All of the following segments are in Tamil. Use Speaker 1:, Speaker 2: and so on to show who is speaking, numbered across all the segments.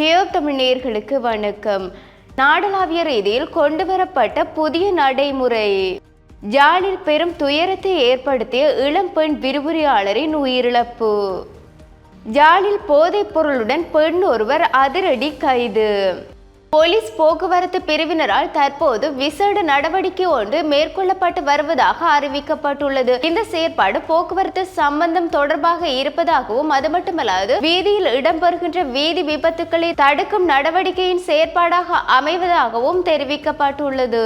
Speaker 1: டியோப் தமிழ் வணக்கம். நாடளாவிய ரீதியில் கொண்டுவரப்பட்ட புதிய நடைமுறை. ஜாலில் பெரும் துயரத்தை ஏற்படுத்திய இளம்பெண் விரிவுரையாளரின் உயிரிழப்பு. ஜாலில் போதைப் பொருளுடன் பெண் ஒருவர் அதிரடி கைது. போலீஸ் போக்குவரத்து பிரிவினரால் தற்போது விசேட நடவடிக்கை ஒன்று மேற்கொள்ளப்பட்டு வருவதாக அறிவிக்கப்பட்டுள்ளது. இந்த செயற்பாடு போக்குவரத்து சம்பந்தம் தொடர்பாக இருப்பதாகவும் அது மட்டுமல்லாது வீதியில் இடம்பெறுகின்ற வீதி விபத்துக்களை தடுக்கும் நடவடிக்கையின் செயற்பாடாக அமைவதாகவும் தெரிவிக்கப்பட்டுள்ளது.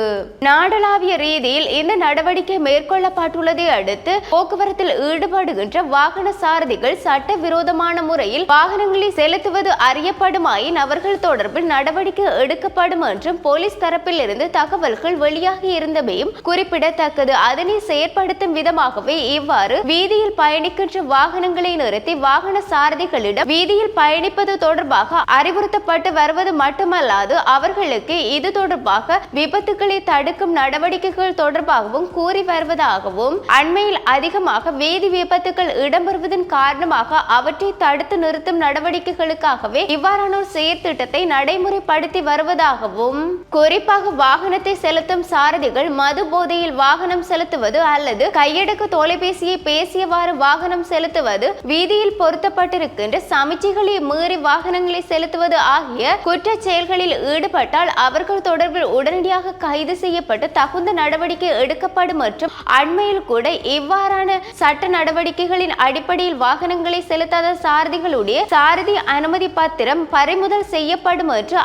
Speaker 1: நாடளாவிய ரீதியில் இந்த நடவடிக்கை மேற்கொள்ளப்பட்டுள்ளதை அடுத்து போக்குவரத்தில் ஈடுபடுகின்ற வாகன சாரதிகள் சட்டவிரோதமான முறையில் வாகனங்களை செலுத்துவது அறியப்படுமாயின் அவர்கள் தொடர்பில் நடவடிக்கை எடுக்கப்படும் என்றும் போலீஸ் தரப்பில் இருந்து தகவல்கள் வெளியாகி இருந்தமையும் குறிப்பிடத்தக்கது. அதனை செயற்படுத்தும் விதமாகவே இவ்வாறு வீதியில் பயணிக்கின்ற வாகனங்களை நிறுத்தி வாகன சாரதிகளிடம் வீதியில் பயணிப்பது தொடர்பாக அறிவுறுத்தப்பட்டு வருவது மட்டுமல்லாது அவர்களுக்கு இது தொடர்பாக விபத்துக்களை தடுக்கும் நடவடிக்கைகள் தொடர்பாகவும் கூறி வருவதாகவும் அண்மையில் அதிகமாக வீதி விபத்துக்கள் இடம்பெறுவதன் காரணமாக அவற்றை தடுத்து நிறுத்தும் நடவடிக்கைகளுக்காகவே இவ்வாறான ஒரு செயற்திட்டத்தை நடைமுறைப்படுத்தி வருவதாகவும் குறிப்பாக வாகனத்தை செலுத்தும் சாரதிகள் மது போதையில் வாகனம் செலுத்துவது அல்லது கையடக்க தொலைபேசியை பேசியவாறு வாகனம் செலுத்துவது வீதியில் பொருத்தப்பட்டிருக்கின்ற சமிச்சைகளை மீறி வாகனங்களை செலுத்துவது ஆகிய குற்ற செயல்களில் ஈடுபட்டால் அவர்கள் தொடர்பில் உடனடியாக கைது செய்யப்பட்டு தகுந்த நடவடிக்கை எடுக்கப்படும் மற்றும் அண்மையில் கூட இவ்வாறான சட்ட நடவடிக்கைகளின் அடிப்படையில் வாகனங்களை செலுத்தாத சாரதிகளுடைய சாரதி அனுமதி பத்திரம் பறிமுதல் செய்யப்படும் என்று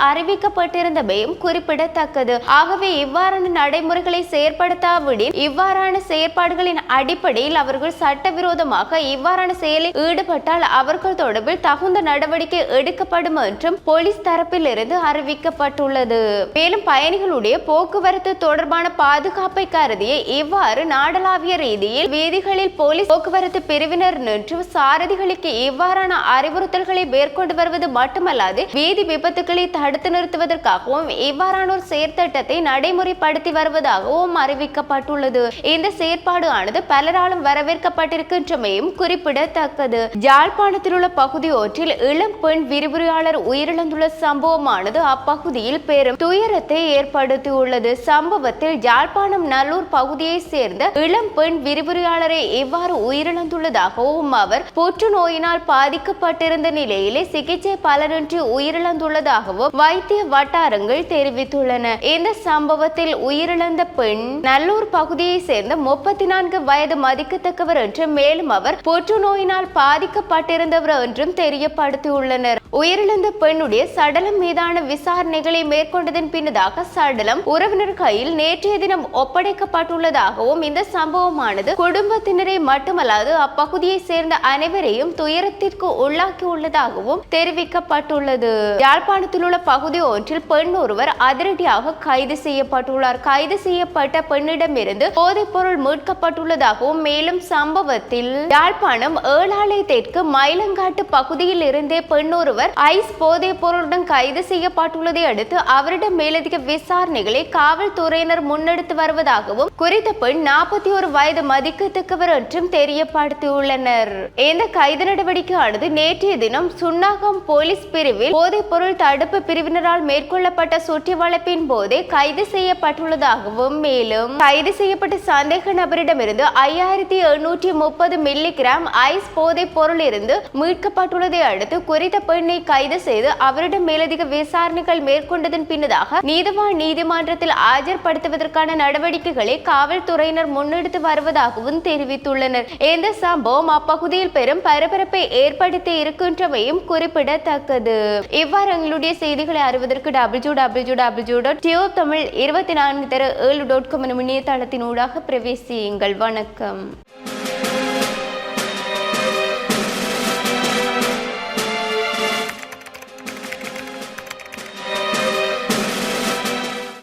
Speaker 1: அறிவிக்கப்பட்டிருந்தமையும் குறிப்பிடத்தக்கது. ஆகவே இவ்வாறான நடைமுறைகளை செயற்படுத்தாவிடில் இவ்வாறான செயற்பாடுகளின் அடிப்படையில் அவர்கள் சட்டவிரோதமாக இவ்வாறான செயலில் ஈடுபட்டால் அவர்கள் தொடர்பில் தகுந்த நடவடிக்கை எடுக்கப்படும் என்றும் போலீஸ் தரப்பிலிருந்து அறிவிக்கப்பட்டுள்ளது. மேலும் பயணிகளுடைய போக்குவரத்து தொடர்பான பாதுகாப்பை கருதிய இவ்வாறு நாடளாவிய ரீதியில் வீதிகளில் போலீஸ் போக்குவரத்து பிரிவினர் நின்று சாரதிகளுக்கு இவ்வாறான அறிவுறுத்தல்களை மேற்கொண்டு வருவது மட்டுமல்லாது வீதி விபத்துக்களை தடுத்து நிறுத்துவதற்காகவும் இவ்வாறான ஒரு செயற்திட்டத்தை நடைமுறைப்படுத்தி வருவதாகவும் அறிவிக்கப்பட்டுள்ளது. இந்த செயற்பாடு ஆனது பலராலும் வரவேற்கப்பட்டிருக்கின்றமையும் குறிப்பிடத்தக்கது. யாழ்ப்பாணத்தில் உள்ள பகுதி ஒன்றில் இளம் பெண் விரிவுரையாளர் உயிரிழந்துள்ள சம்பவமானது அப்பகுதியில் பெரும் துயரத்தை ஏற்படுத்தியுள்ளது. சம்பவத்தில் யாழ்ப்பாணம் நல்லூர் பகுதியை சேர்ந்த இளம் பெண் விரிவுரையாளரை இவ்வாறு உயிரிழந்துள்ளதாகவும் அவர் புற்றுநோயினால் பாதிக்கப்பட்டிருந்த நிலையிலே சிகிச்சை பலனின்றி உயிரிழந்துள்ளதாகவும் வைத்திய வட்டாரங்கள் தெரிவித்துள்ளன. இந்த சம்பவத்தில் உயிரிழந்த பெண் நல்லூர் பகுதியை சேர்ந்த முப்பத்தி நான்கு வயது மதிக்கத்தக்கவர் என்றும் மேலும் அவர் புற்றுநோயினால் பாதிக்கப்பட்டிருந்தவர் என்றும் தெரியப்படுத்தியுள்ளனர். உயிரிழந்த பெண்ணுடைய சடலம் மீதான விசாரணைகளை மேற்கொண்டதன் பின்னதாக சடலம் உறவினர் கையில் நேற்றைய தினம் ஒப்படைக்கப்பட்டுள்ளதாகவும் இந்த சம்பவமானது குடும்பத்தினரை மட்டுமல்லாது அப்பகுதியை சேர்ந்த அனைவரையும் துயரத்திற்கு உள்ளாக்கியுள்ளதாகவும் தெரிவிக்கப்பட்டுள்ளது. யாழ்ப்பாணத்தில் உள்ள பகுதி ஒன்றில் பெண் ஒருவர் அதிரடியாக கைது செய்யப்பட்டுள்ளார். கைது செய்யப்பட்ட பெண்ணிடமிருந்து போதைப்பொருள் மீட்கப்பட்டுள்ளதாகவும் மேலும் சம்பவத்தில் யாழ்ப்பாணம் ஏழாலை தெற்கு மயிலங்காட்டு பகுதியில் இருந்தே பெண் ஒருவர் ஐஸ் போதைப் பொருளுடன் கைது செய்யப்பட்டுள்ளதை அடுத்து அவரிடம் மேலதிக விசாரணைகளை காவல்துறையினர் முன்னெடுத்து வருவதாகவும் குறித்த பெண் நாற்பத்தி ஒரு வயது மதிக்கத்தக்கவர் என்றும் தெரியப்படுத்தியுள்ளனர். இந்த கைது நடவடிக்கையானது நேற்றைய தினம் சுன்னாகம் போலீஸ் பிரிவில் போதைப் பொருள் தடுப்பு பிரிவினரால் மேற்கொள்ளப்பட்ட சுற்றி வளைப்பின் போதே கைது செய்யப்பட்டுள்ளதாகவும் மேலும் கைது செய்யப்பட்ட சந்தேக நபரிடமிருந்து ஐயாயிரத்தி எழுநூற்றி முப்பது மில்லி கிராம் ஐஸ் போதைப் பொருள் இருந்து மீட்கப்பட்டுள்ளதை அடுத்து குறித்த பெண்ணை கைது செய்து அவரிடம் மேலதிக விசாரணைகள் மேற்கொண்டதன் பின்னதாக நீதிவான் நீதிமன்றத்தில் ஆஜர்படுத்துவதற்கான நடவடிக்கைகளை காவல்துறையினர் முன்னெடுத்து வருவதாகவும் தெரிவித்துள்ளனர். இந்த சம்பவம் அப்பகுதியில் பெரும் பரபரப்பை ஏற்படுத்தி இருக்கின்றமையும் குறிப்பிடத்தக்கது. இவ்வாறு எங்களுடைய செய்திகளை அறிவதற்கு W W W dot tube Tamil இருபத்தி நான்கு தர ஏழு டாட் காம் எனும் இணையதளத்தின் ஊடாக பிரவேசியுங்கள். வணக்கம்.